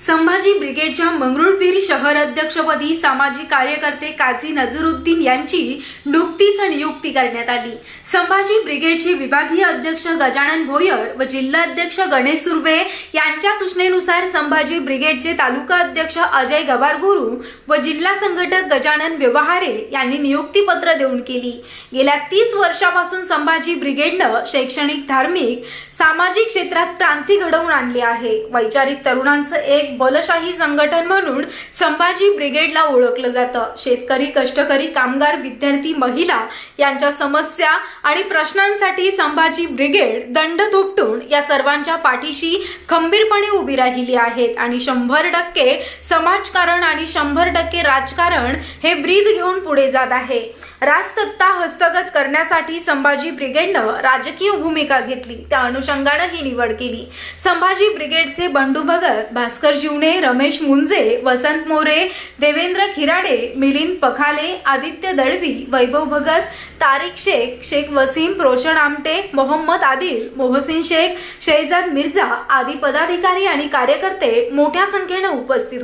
संभाजी ब्रिगेडच्या मंगरुळपीर शहर अध्यक्षपदी सामाजिक कार्यकर्ते काझी नझरुद्दीन यांची नुकतीच नियुक्ती करण्यात आली. संभाजी ब्रिगेडचे विभागीय अध्यक्ष गजानन भोयर व जिल्हा अध्यक्ष गणेश सुर्वे यांच्या सूचनेनुसार संभाजी ब्रिगेडचे तालुका अध्यक्ष अजय गवारगुरू व जिल्हा संघटक गजानन व्यवहारे यांनी नियुक्तीपत्र देऊन केली. गेल्या तीस वर्षापासून संभाजी ब्रिगेडनं शैक्षणिक धार्मिक सामाजिक क्षेत्रात क्रांती घडवून आणली आहे. वैचारिक तरुणांचं एक बलशाही संघटन म्हणून संभाजी ब्रिगेडला ओळखलं जातं. शेतकरी कष्टकरी कामगार विद्यार्थी महिला यांच्या समस्या आणि प्रश्नांसाठी संभाजी ब्रिगेड दंड थोपटून या सर्वांच्या पाठीशी खंबीरपणे उभी राहिली आहेत आणि शंभर टक्के समाजकारण आणि शंभर टक्के राजकारण हे ब्रीद घेऊन पुढे जात आहे. राजसत्ता हस्तगत करण्यासाठी संभाजी ब्रिगेडनं राजकीय भूमिका घेतली. त्या अनुषंगानं ही निवड केली. संभाजी ब्रिगेडचे बंडू भगत भास्कर जीवने रमेश मुंजे वसंत मोरे देवेंद्र खिराडे मिलिंद पखाले आदित्य दळवी वैभव भगत तारिक शेख शेख वसीम रोशन आमटे मोहम्मद आदिल मोहसिन शेख शहजाद मिर्झा आदी पदाधिकारी आणि कार्यकर्ते मोठ्या संख्येनं उपस्थित